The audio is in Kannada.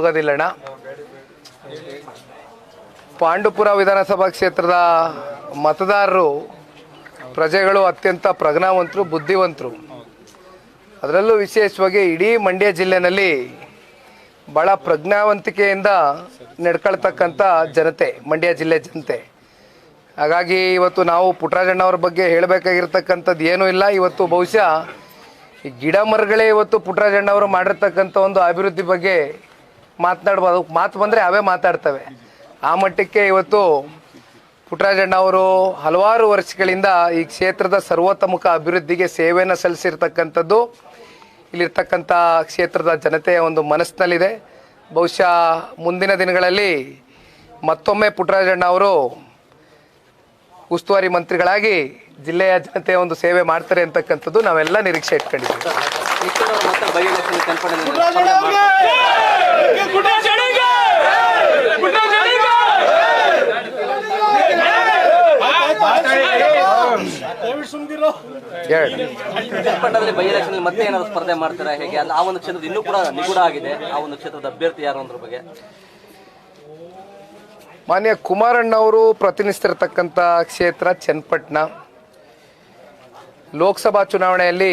ಹೋಗೋದಿಲ್ಲಣ್ಣ. ಪಾಂಡುಪುರ ವಿಧಾನಸಭಾ ಕ್ಷೇತ್ರದ ಮತದಾರರು, ಪ್ರಜೆಗಳು ಅತ್ಯಂತ ಪ್ರಜ್ಞಾವಂತರು, ಬುದ್ಧಿವಂತರು. ಅದರಲ್ಲೂ ವಿಶೇಷವಾಗಿ ಇಡೀ ಮಂಡ್ಯ ಜಿಲ್ಲೆನಲ್ಲಿ ಭಾಳ ಪ್ರಜ್ಞಾವಂತಿಕೆಯಿಂದ ನಡ್ಕೊಳ್ತಕ್ಕಂಥ ಜನತೆ, ಮಂಡ್ಯ ಜಿಲ್ಲೆ ಜನತೆ. ಹಾಗಾಗಿ ಇವತ್ತು ನಾವು ಪುಟ್ರಾಜಣ್ಣವ್ರ ಬಗ್ಗೆ ಹೇಳಬೇಕಾಗಿರ್ತಕ್ಕಂಥದ್ದು ಏನೂ ಇಲ್ಲ. ಇವತ್ತು ಬಹುಶಃ ಗಿಡ ಮರಗಳೇ ಇವತ್ತು ಪುಟ್ರಾಜಣ್ಣವರು ಮಾಡಿರ್ತಕ್ಕಂಥ ಒಂದು ಅಭಿವೃದ್ಧಿ ಬಗ್ಗೆ ಮಾತನಾಡ್ಬೋದು. ಮಾತು ಬಂದರೆ ಅವೇ ಮಾತಾಡ್ತವೆ. ಆ ಮಟ್ಟಕ್ಕೆ ಇವತ್ತು ಪುಟ್ಟರಾಜಣ್ಣ ಅವರು ಹಲವಾರು ವರ್ಷಗಳಿಂದ ಈ ಕ್ಷೇತ್ರದ ಸರ್ವತೋಮುಖ ಅಭಿವೃದ್ಧಿಗೆ ಸೇವೆಯನ್ನು ಸಲ್ಲಿಸಿರ್ತಕ್ಕಂಥದ್ದು. ಇಲ್ಲಿರ್ತಕ್ಕಂಥ ಕ್ಷೇತ್ರದ ಜನತೆಯ ಒಂದು ಮನಸ್ಸಿನಲ್ಲಿದೆ. ಬಹುಶಃ ಮುಂದಿನ ದಿನಗಳಲ್ಲಿ ಮತ್ತೊಮ್ಮೆ ಪುಟ್ಟರಾಜಣ್ಣ ಅವರು ಉಸ್ತುವಾರಿ ಮಂತ್ರಿಗಳಾಗಿ ಜಿಲ್ಲೆಯ ಜನತೆಯ ಒಂದು ಸೇವೆ ಮಾಡ್ತಾರೆ ಅಂತಕ್ಕಂಥದ್ದು ನಾವೆಲ್ಲ ನಿರೀಕ್ಷೆ ಇಟ್ಕೊಂಡಿದ್ದೀವಿ. ಅವರು ಮತ್ತೆ ಬೈ ಎಲೆಕ್ಷನ್ ಮತ್ತೆ ಏನಾದ್ರು ಸ್ಪರ್ಧೆ ಮಾಡ್ತಾರೆ ಹೇಗೆ? ಅಲ್ಲ ಆ ಒಂದು ಕ್ಷೇತ್ರದ ಇನ್ನೂ ಕೂಡ ನಿಗೂಢ ಆಗಿದೆ ಆ ಒಂದು ಕ್ಷೇತ್ರದ ಅಭ್ಯರ್ಥಿ ಯಾರು ಅಂದ್ರ ಬಗ್ಗೆ. ಮಾನ್ಯ ಕುಮಾರಣ್ಣವರು ಪ್ರತಿನಿಧಿಸ್ತಿರ್ತಕ್ಕಂಥ ಕ್ಷೇತ್ರ ಚನ್ನಪಟ್ಟಣ. ಲೋಕಸಭಾ ಚುನಾವಣೆಯಲ್ಲಿ